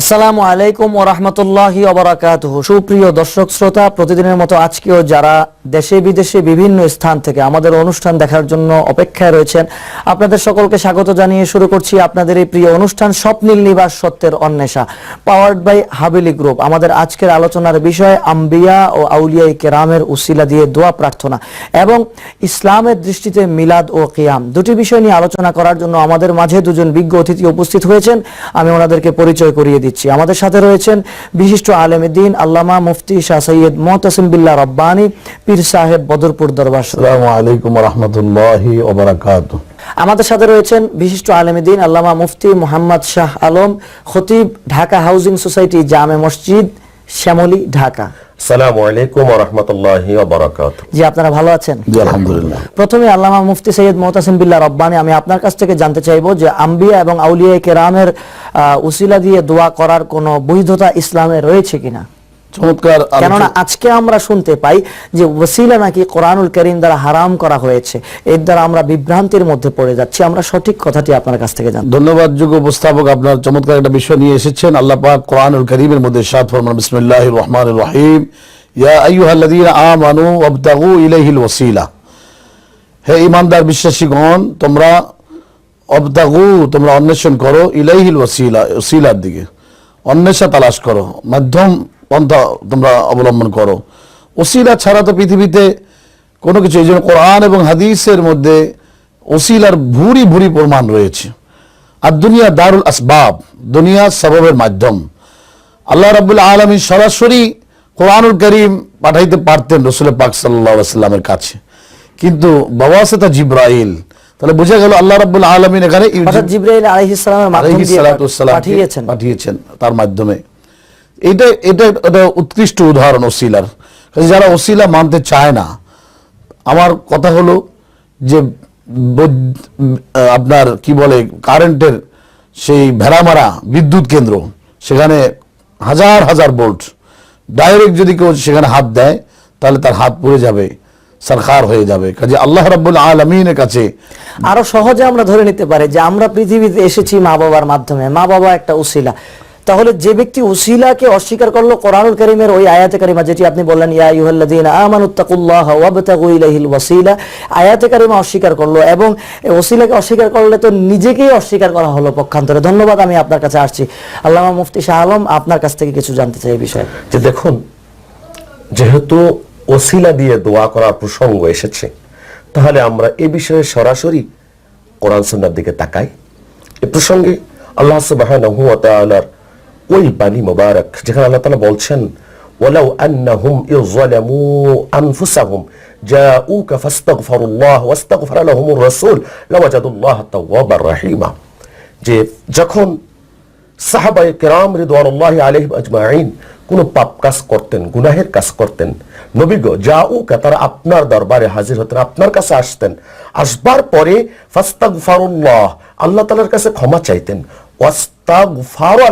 আসসালামু আলাইকুম ও রহমতুল্লাহি অবরাকাতুহ সুপ্রিয় দর্শক শ্রোতা, প্রতিদিনের মতো আজকেও যারা দেশে বিদেশে বিভিন্ন স্থান থেকে আমাদের অনুষ্ঠান দেখার জন্য অপেক্ষায় রয়েছেন, আপনাদের সকলকে স্বাগত জানিয়ে শুরু করছি আপনাদের এই প্রিয় অনুষ্ঠান স্বপ্নীল নিবাস সত্যের অন্বেষা পাওয়ার্ড বাই হাবিলি গ্রুপ আমাদের আজকের আলোচনার বিষয়, আম্বিয়া ও আউলিয়াই কেরামের উসিলা দিয়ে দোয়া প্রার্থনা এবং ইসলামের দৃষ্টিতে মিলাদ ও কিয়াম। দুটি বিষয় নিয়ে আলোচনা করার জন্য আমাদের মাঝে দুজন বিজ্ঞ অতিথি উপস্থিত হয়েছেন। আমি ওনাদেরকে পরিচয় করিয়ে দিচ্ছি। আমাদের সাথে রয়েছেন বিশিষ্ট আলেম দিন আল্লামা মুফতি শাহ সৈয়দ মোহতাসিম বিল্লা রব্বানি পীর সাহেব বদরপুর দরবার। শরীফ। আসসালামু আলাইকুম রহমতুল্লাহি ওবরাকাত। আমাদের সাথে রয়েছেন বিশিষ্ট আলেমদ্দিন আল্লামা মুফতি মোহাম্মদ শাহ আলম খতিব ঢাকা হাউজিং সোসাইটি জামে মসজিদ শ্যামলী ঢাকা। সালামু আলাইকুম রহমতুল্লাহি বারাকাত জি আপনারা ভালো আছেন? জি আলহামদুলিল্লাহ। প্রথমে আল্লামা মুফতি সৈয়দ মোহতাসিম বিল্লাহ রব্বানি আমি আপনার কাছ থেকে জানতে চাইব যে আম্বিয়া এবং আউলিয়া কেরামের আহ, উসিলা দিয়ে দোয়া করার কোনো বৈধতা ইসলামে রয়েছে কিনা? চমৎকার কেননা আজকে আমরা শুনতে পাই যে ওসিলা নাকি কোরআনুল করিম দ্বারা হারাম করা হয়েছে। এর দ্বারা আমরা বিভ্রান্তির মধ্যে পড়ে যাচ্ছি। আমরা সঠিক কথাটি আপনার কাছ থেকে জানতে ধন্যবাদ যোগ্য উপস্থাপক আপনার চমৎকার একটা বিষয় নিয়ে এসেছেন। আল্লাহ পাক কোরআনুল করিমের মধ্যে সাত ফরমান বিসমিল্লাহির রহমানির রহিম। ইয়া আইয়ুহাল্লাযীনা আমানু ওয়াবতাগু ইলাইহিল ওয়াসিলা। হে ইমানদার বিশ্বাসীগণ তোমরা অবতাগু তোমরা অন্বেষণ করো ইলাইহিল ওয়াসিলা ওসিলার দিকে। অন্বেষা তালাশ করো। মাধ্যম পন্থা তোমরা অবলম্বন করো। ওসিলা ছাড়া তো পৃথিবীতে কোনো কিছু এই জন্য কোরআন এবং হাদিসের মধ্যে ওসিলার ভুরি ভুরি প্রমাণ রয়েছে। আর দুনিয়া দারুল আসবাব দুনিয়া সববের মাধ্যম। আল্লাহ রাবুল আলমী সরাসরি কোরআনুল করিম পাঠাইতে পারতেন রসুল পাক সাল্লাহ কাছে। কিন্তু বাবা আছে তা জিব্রাইল। তাহলে বোঝা গেল আল্লাহ রাবুল আলমিন এখানে পাঠিয়েছেন। পাঠিয়েছেন তার মাধ্যমে। এটা এটা এটা উৎকৃষ্ট উদাহরণ ওসিলার। যারা ওসিলা মানতে চায় না, আমার কথা হলো যে আপনার কি বলে, কারেন্টের সেই ভেড়ামারা বিদ্যুৎ কেন্দ্র, সেখানে হাজার হাজার বোল্ট। ডাইরেক্ট যদি কেউ সেখানে হাত দেয়, তাহলে তার হাত পড়ে যাবে সরকার হয়ে যাবে। কাজে আল্লাহ রাব্বুল আলমিনের কাছে আরও সহজে আমরা ধরে নিতে পারি যে আমরা পৃথিবীতে এসেছি মা বাবার মাধ্যমে। মা বাবা একটা উসিলা তাহলে যে ব্যক্তি উসিলাকে অস্বীকার করল কোরআনুল করিমের ওই আয়াতে কারিমা যেটি আপনি বললেন, ইয়া আইয়ুহাল্লাযীনা আমানুত্তাকুল্লাহ ওয়াবতাগু ইলাইহিল ওয়াসিলা, আয়াতে কারিমা অস্বীকার করল এবং ওসিলাকে অস্বীকার করলে তো নিজেকেই অস্বীকার করা হলো পক্ষান্তরে। ধন্যবাদ, আমি আপনার কাছে আসছি। আল্লামা মুফতি শাহ আলম আপনার কাছ থেকে কিছু জানতে চাই এই বিষয়ে। যে দেখুন, যেহেতু ওসিলা দিয়ে দোয়া করার প্রসঙ্গ এসেছে, তাহলে আমরা এ বিষয়ে সরাসরি কোরআন সুন্নার দিকে তাকাই। এ প্রসঙ্গে আল্লাহ তাআলার ওই বাণী মোবারক, যেখানে আল্লাহ তাআলা বলছেন, ওয়ালাউ আন্নাহুম ইযলামু আনফুসাহুম জাউক ফাস্তাগফিরুল্লাহ ওয়াস্তাগফার লাহুমুর রাসূল লাওয়াজাদুল্লাহ তাওয়াবার রাহিমা. যে যখন সাহাবাই কেরাম রিদওয়ানুল্লাহ আলাইহিম আজমাইন কোন পাপ কাজ করতেন, গুনাহের কাজ করতেন, নবীগ, জাউকা তারা আপনার দরবারে হাজির হতেন, আপনার কাছে আসতেন, আসবার পরে ফাস্তাগফারুল্লাহ, আল্লাহ তাআলার কাছে ক্ষমা চাইতেন ওয়াস্তাগফার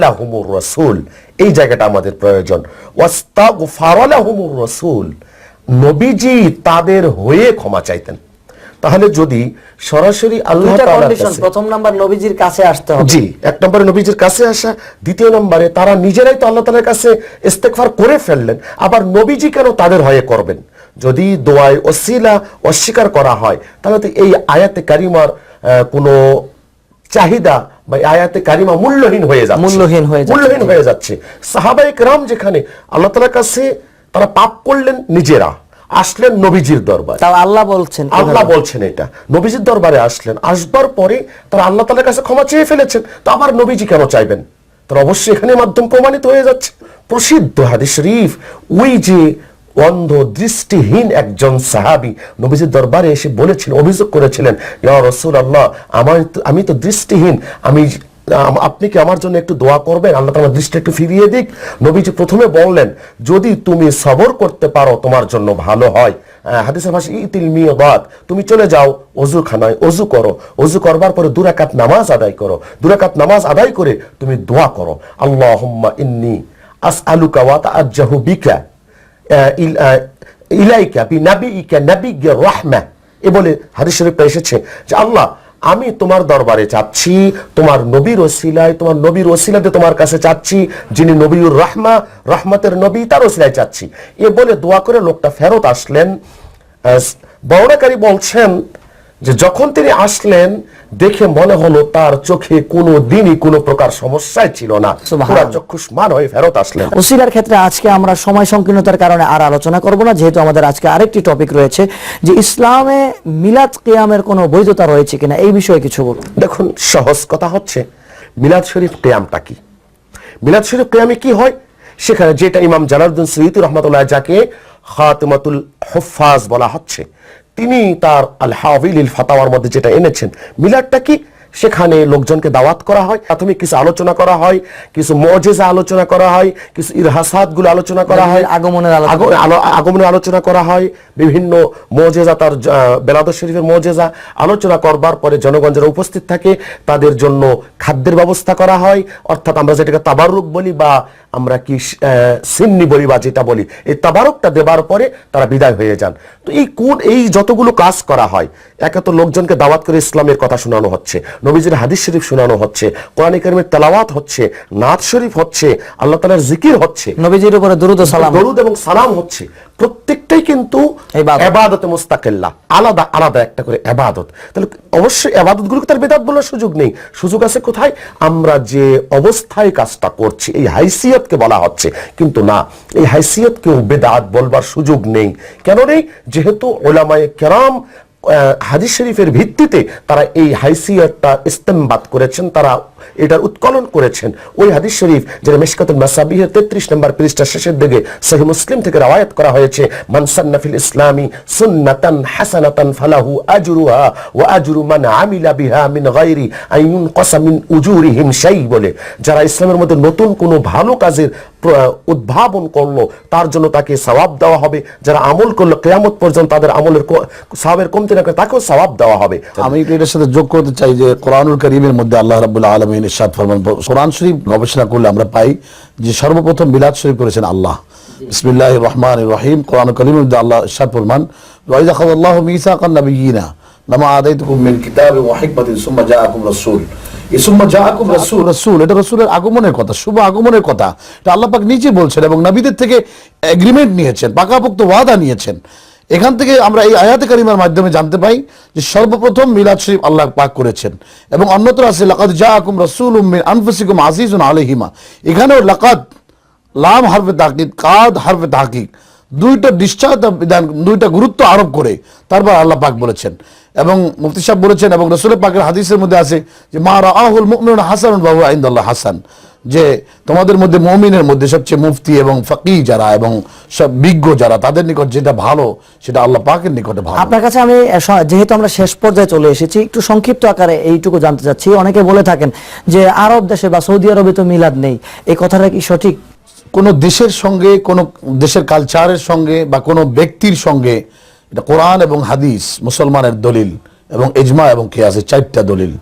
লাহুমুর রাসূল। এই জায়গাটা আমাদের প্রয়োজন। ওয়াস্তাগফার লাহুমুর রাসূল। নবীজি তাদের হয়ে ক্ষমা চাইতেন। তাহলে যদি সরাসরি আল্লাহ প্রথম নাম্বার নবীজির কাছে আসতে হবে। জি এক নম্বরে নবীজির কাছে আসা দ্বিতীয় নম্বরে তারা নিজেরাই তো আল্লাহ তালার কাছে ইস্তেকফার করে ফেললেন আবার নবীজি কেন তাদের হয়ে করবেন? যদি দোয়ায় ওসিলা অস্বীকার করা হয় তাহলে তো এই আয়াতে কারিমার আহ, কোনো চাহিদা বা আয়াতে কারিমা মূল্যহীন হয়ে যাচ্ছে। মূল্যহীন হয়ে। মূল্যহীন হয়ে যাচ্ছে। সাহাবাই রাম যেখানে আল্লাহ তালার কাছে তারা পাপ করলেন নিজেরা আসলেন নবীজির দরবার। তাও আল্লাহ বলছেন আল্লাহ বলছেন এটা। নবীজির দরবারে আসলেন আসবার পরে তারা আল্লাহ তালার কাছে ক্ষমা চেয়ে ফেলেছেন। তো আবার নবীজি কেন চাইবেন? তার অবশ্যই এখানে মাধ্যম প্রমাণিত হয়ে যাচ্ছে। প্রসিদ্ধ হাদিস শরীফ ওই যে অন্ধ দৃষ্টিহীন একজন সাহাবী নবীজির দরবারে এসে বলেছিলেন অভিযোগ করেছিলেন ইয়া রসুল আল্লাহ আমার আমি তো দৃষ্টিহীন আমি আপনি কি আমার জন্য একটু দোয়া করবেন? আল্লাহ তোমার দৃষ্টি একটু ফিরিয়ে দিক। নবীজি প্রথমে বললেন যদি তুমি সবর করতে পারো তোমার জন্য ভালো হয়। হাদিসের ভাষা ইতিল মিয়বাদ তুমি চলে যাও অজু খানায় অজু করো। অজু করবার পরে দুরাকাত নামাজ আদায় করো। দুরাকাত নামাজ আদায় করে তুমি দোয়া করো। আল্লাহ ইন্নি আসআলুকা ওয়া তাআজ্জাহু বিকা। আহ, ইল- আহ, আল্লাহ, আমি তোমার দরবারে চাচ্ছি, তোমার নবীর ওসিলায়, তোমার নবীর ওসিলাতে তোমার কাছে চাচ্ছি, যিনি নবীর রহমা, রহমতের নবী, তার ওসিলায় চাচ্ছি। এ বলে দোয়া করে লোকটা ফেরত আসলেন। বর্ণাকারী বলছেন যে যখন তিনি আসলেন দেখে মনে হলো তার চোখে কোনো দিনই কোনো প্রকার সমস্যাই ছিল না। পুরা চক্ষুষ্মান হয়ে ফেরত আসলেন। ওসিলার ক্ষেত্রে আজকে আমরা সময় সংকীর্ণতার কারণে আর আলোচনা করব না যেহেতু আমাদের আজকে আরেকটি টপিক রয়েছে যে ইসলামে মিলাদ কিয়ামের কোনো বৈধতা রয়েছে কিনা এই বিষয়ে কিছু বলুন। দেখুন সহজ কথা হচ্ছে মিলাদ শরীফ কেয়ামটা কি? মিলাদ শরীফ কেয়ামে কি হয়? সেখানে যেটা ইমাম জালালউদ্দিন সৈয়দ রহমতুল্লাহ যাকে খাতমাতুল হুফাজ বলা হচ্ছে তিনি তার আল হাবিল ফাতাওয়ার মধ্যে যেটা এনেছেন মিলাদটা কি? সেখানে লোকজনকে দাওয়াত করা হয় প্রাথমিক কিছু আলোচনা করা হয় কিছু মজেজা আলোচনা করা হয় কিছু ইরহাসাতগুলো আলোচনা করা হয় আগমনের। আগমনের আলোচনা করা হয় বিভিন্ন মজেজা তার বেলাদ শরীফের মজেজা আলোচনা করবার পরে জনগণ যারা উপস্থিত থাকে তাদের জন্য খাদ্যের ব্যবস্থা করা হয় অর্থাৎ আমরা যেটাকে তাবারুক বলি বা আমরা কি সিন্নি বলি বা যেটা বলি এই তাবারকটা দেবার পরে তারা বিদায় হয়ে যান তো এই কোন এই যতগুলো কাজ করা হয় একে তো লোকজনকে দাওয়াত করে ইসলামের কথা শোনানো হচ্ছে নবীজির হাদিস শরীফ শোনানো হচ্ছে কোরআন কারিমের তেলাওয়াত হচ্ছে নাথ শরীফ হচ্ছে আল্লাহ তালার জিকির হচ্ছে। নবীজির উপরে দুরুদ সালাম। দরুদ এবং সালাম হচ্ছে প্রত্যেকটাই কিন্তু। এবাদতে আলাদা আলাদা একটা করে এবাদত তাহলে অবশ্যই এবাদত গুলোকে তার বেদাত বলার সুযোগ নেই। সুযোগ আছে কোথায়? আমরা যে অবস্থায় কাজটা করছি এই হাইসিয়তকে বলা হচ্ছে। কিন্তু না এই হাইসিয়তকেও বেদাত বলবার সুযোগ নেই। কেন নেই? যেহেতু ওলামায় কেরাম হাদিস শরীফের ভিত্তিতে তারা এই হাইসিয়তটা ইস্তেমবাদ করেছেন, তারা এটার উৎকলন করেছেন। ওই হাদিস শরীফ যেটা মেশকাতুল মাসাবিহের তেত্রিশ নম্বর পৃষ্ঠা শেষের দিকে সহি মুসলিম থেকে রাওয়ায়াত করা হয়েছে মানসান্নাফিল ইসলামী সুন্নাতান হাসানাতান ফালাহু আজরুহা ওয়া আজরু মান আমিলা বিহা মিন গায়রি আইয়ুন কসা মিন উজুরিহিম শাই বলে। যারা ইসলামের মধ্যে নতুন কোনো ভালো কাজের উদ্ভাবন করল, তার জন্য তাকে সওয়াব দেওয়া হবে। যারা আমল করল, কেয়ামত পর্যন্ত তাদের আমলের সওয়াবের কমতি না করে তাকেও সওয়াব দেওয়া হবে। আমি এটার সাথে যোগ করতে চাই যে কোরআনুল করিমের মধ্যে আল্লাহ রাবুল্লাহ আলমিন ইরশাদ ফরমান কোরআন শরীফ গবেষণা করলে আমরা পাই যে সর্বপ্রথম মিলাদ শরীফ করেছেন আল্লাহ। বিসমিল্লাহ রহমান রহিম কোরআন করিমের মধ্যে আল্লাহ ইরশাদ ফরমান ওয়াইদা মিসাকান নাবিয়িনা লামা আদাইতুকুম মিন কিতাবি ওয়া হিকমাতিন সুম্মা জাআকুম রাসূল। এটা রাসূলের আগমনের কথা শুভ আগমনের কথা। এটা আল্লাহ পাক নিজে বলছেন এবং নবীদের থেকে এগ্রিমেন্ট নিয়েছেন পাকাপোক্ত ওয়াদা নিয়েছেন। এখান থেকে আমরা এই আয়াতে কারিমার মাধ্যমে জানতে পাই যে সর্বপ্রথম মিলাদ শরীফ আল্লাহ পাক করেছেন। এবং অন্যত্র আছে, লাকাদ জাআকুম রাসূলুম মিন আনফুসিকুম আজিজুন আলাইহিমা। এখানেও লাকাদ লাম হারফে তাকিদ কাদ হারফে তাহকিক, দুইটা নিশ্চয়তা বিধান, দুইটা গুরুত্ব আরোপ করে তারপর আল্লাহ পাক বলেছেন। এবং মুফতি সাহেব বলেছেন এবং রসুল পাকের হাদিসের মধ্যে আছে যে, মা রাহুল মুমিনুন হাসান বাবু আইন্দাল্লাহ হাসান। যে তোমাদের মধ্যে মমিনের মধ্যে সবচেয়ে মুফতি এবং ফকি যারা এবং সব বিজ্ঞ যারা তাদের নিকট যেটা ভালো সেটা আল্লাহ পাকের নিকটে ভালো। আপনার কাছে আমি যেহেতু আমরা শেষ পর্যায়ে চলে এসেছি একটু সংক্ষিপ্ত আকারে এইটুকু জানতে চাচ্ছি। অনেকে বলে থাকেন যে আরব দেশে বা সৌদি আরবে তো মিলাদ নেই। এই কথাটা কি সঠিক? কোনো দেশের সঙ্গে কোনো দেশের কালচারের সঙ্গে বা কোনো ব্যক্তির সঙ্গে এটা কোরআন এবং হাদিস মুসলমানের দলিল এবং এজমা এবং কেয়াসের চারটা দলিল।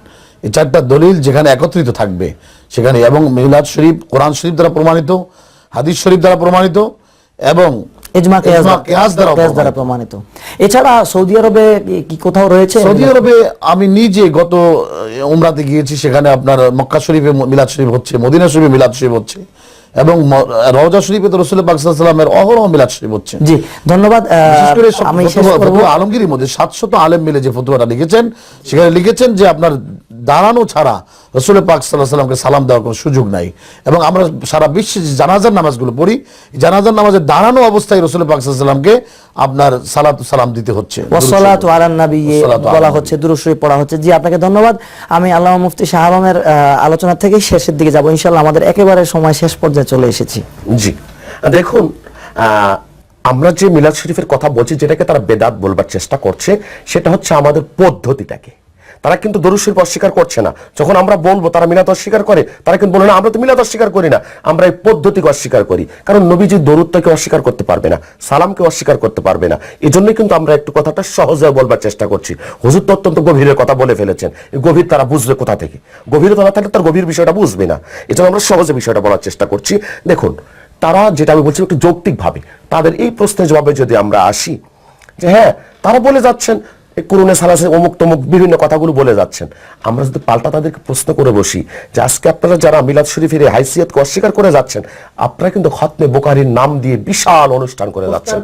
এই চারটা দলিল যেখানে একত্রিত থাকবে সেখানে এবং মিলাদ শরীফ কোরআন শরীফ দ্বারা প্রমাণিত হাদিস শরীফ দ্বারা প্রমাণিত এবং দ্বারা প্রমাণিত। এছাড়া সৌদি আরবে কি- কোথাও রয়েছে? সৌদি আরবে আমি নিজে গত উমরাতে গিয়েছি সেখানে আপনার মক্কা শরীফে মিলাদ শরীফ হচ্ছে মদিনা শরীফে মিলাদ শরীফ হচ্ছে। এবং রওজা শরীফে তো রসুল পাক সাল্লামের অহরহ মিলাদ শরীফ হচ্ছে। জি ধন্যবাদ আমি আলমগীরের মধ্যে সাতশত আলেম মিলে যে ফতুয়াটা লিখেছেন সেখানে লিখেছেন যে আপনার দাঁড়ানো ছাড়া রসুল পাক সাল্লাহ সাল্লামকে সালাম দেওয়ার কোনো সুযোগ নাই। এবং আমরা সারা বিশ্বে যে জানাজার নামাজগুলো পড়ি জানাজার নামাজে দাঁড়ানো অবস্থায় রসুল পাক সাল্লামকে আপনার সালাত সালাম দিতে হচ্ছে ওয়াসসালাতু আলান নবী বলা হচ্ছে দুরূদ শরীফ পড়া হচ্ছে। জি আপনাকে ধন্যবাদ। আমি আল্লামা মুফতি শাহ আলমের আহ, আলোচনা থেকে শেষের দিকে যাব। ইনশাআল্লাহ আমাদের একেবারে সময় শেষ পর্যায়ে চলে এসেছি। জি। দেখুন আহ, আমরা যে মিলাদ শরীফের কথা বলছি যেটাকে তারা বেদাত বলবার চেষ্টা করছে সেটা হচ্ছে আমাদের পদ্ধতিটাকে। তারা কিন্তু দরুদ অস্বীকার করছে না। যখন আমরা বলব তারা মিলাদ অস্বীকার করে, তারা কিন্তু বলে, না, আমরা তো মিলাদ অস্বীকার করি না। আমরা এই পদ্ধতিকে অস্বীকার করি। কারণ নবীজি দরুদটাকে অস্বীকার করতে পারবে না, সালামকে অস্বীকার করতে পারবে না। এই জন্যই কিন্তু আমরা একটু কথাটা সহজে বলবার চেষ্টা করছি। হুজুর তো অত্যন্ত গভীরের কথা বলে ফেলেছেন। গভীর তারা বুঝবে কোথা থেকে? গভীরতা না থাকলে তার গভীর বিষয়টা বুঝবে না। এই জন্য আমরা সহজে বিষয়টা বলার চেষ্টা করছি। দেখুন, তারা যেটা আমি বলছি একটু যৌক্তিকভাবে, তাদের এই প্রশ্নের জবাবে যদি আমরা আসি, যে হ্যাঁ তারা বলে যাচ্ছেন করুণে সালাসে অমুক তমুক বিভিন্ন কথাগুলো বলে যাচ্ছেন। আমরা যদি পাল্টা তাদেরকে প্রশ্ন করে বসি যে আজকে আপনারা যারা মিলাদ শরীফের হাইসিয়তকে অস্বীকার করে যাচ্ছেন আপনারা কিন্তু খতনে বোকারির নাম দিয়ে বিশাল অনুষ্ঠান করে যাচ্ছেন।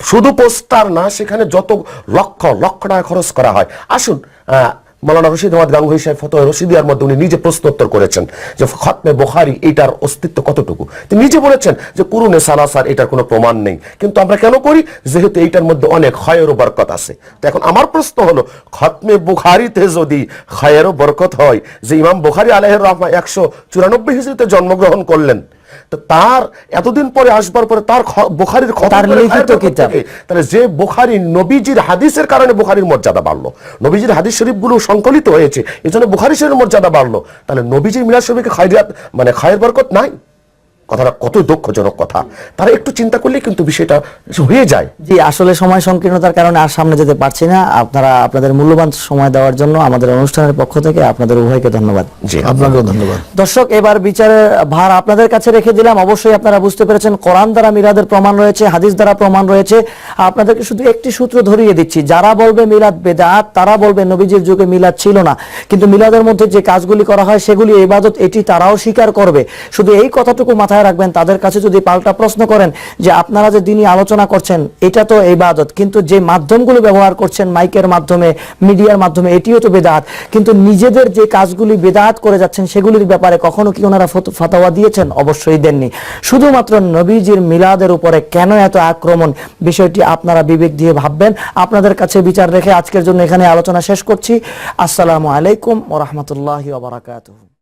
শুধু পোস্টার না সেখানে যত লক্ষ লক্ষ টাকা খরচ করা হয়। আসুন আহ, মৌলানা রশিদ আহমদ গাঙ্গুহি সাহেব ফতো রশিদিয়ার মধ্যে উনি নিজে প্রশ্নোত্তর করেছেন যে খতমে বোখারি এটার অস্তিত্ব কতটুকু? তিনি নিজে বলেছেন যে কুরুনে সালাসার এটার কোনো প্রমাণ নেই। কিন্তু আমরা কেন করি? যেহেতু এইটার মধ্যে অনেক খয়ের বরকত আছে। তো এখন আমার প্রশ্ন হলো খতমে বুখারিতে যদি খয়ের ও বরকত হয়, যে ইমাম বুখারি আলহের রহমা একশো চুরানব্বই হিসেবে জন্মগ্রহণ করলেন তার এতদিন পরে আসবার পরে তার বোখারির তার লিখিত কিতাব। তাহলে যে বোখারি নবীজির হাদিসের কারণে বোখারির মর্যাদা বাড়লো নবীজির হাদিস শরীফগুলো সংকলিত হয়েছে এই জন্য বোখারি শরীফের মর্যাদা বাড়লো তাহলে নবীজির মিলাদ শরীফকে খায়রাত মানে খায়ের বরকত নাই কথাটা কত দুঃখজনক কথা। তারা একটু চিন্তা করলেই কিন্তু বিষয়টা হয়ে যায়। জি আসলে সময় সংকীর্ণতার কারণে আর সামনে যেতে পারছি না। আপনারা আপনাদের মূল্যবান সময় দেওয়ার জন্য আমাদের অনুষ্ঠানের পক্ষ থেকে আপনাদের উভয়কে ধন্যবাদ। জি আপনাকেও ধন্যবাদ। দর্শক এবার বিচারের ভার আপনাদের কাছে রেখে দিলাম। অবশ্যই আপনারা বুঝতে পেরেছেন কোরআন দ্বারা মিলাদের প্রমাণ রয়েছে হাদিস দ্বারা প্রমাণ রয়েছে। আপনাদেরকে শুধু একটি সূত্র ধরিয়ে দিচ্ছি যারা বলবে মিলাদ বেদাত তারা বলবে নবীজির যুগে মিলাদ ছিল না। কিন্তু মিলাদের মধ্যে যে কাজগুলি করা হয় সেগুলি এবাদত এটি তারাও স্বীকার করবে। শুধু এই কথাটুকু মাথায় রাখবেন, তাদের কাছে যদি পাল্টা প্রশ্ন করেন যে আপনারা যে দিনই আলোচনা করছেন, এটা তো ইবাদত। কিন্তু যে মাধ্যমগুলো ব্যবহার করছেন, মাইকের মাধ্যমে, মিডিয়ার মাধ্যমে, এটিও তো বেদাত। কিন্তু নিজেদের যে কাজগুলি বেদাত করে যাচ্ছেন, সেগুলির ব্যাপারে কখনো কি ওনারা ফত- ফাতাওয়া দিয়েছেন? অবশ্যই দেননি। শুধুমাত্র নবীজির মিলাদের উপরে কেন এত আক্রমণ? বিষয়টি আপনারা বিবেক দিয়ে ভাববেন। আপনাদের কাছে বিচার রেখে আজকের জন্য এখানে আলোচনা শেষ করছি। আসসালামু আলাইকুম ও রহমতুল্লাহ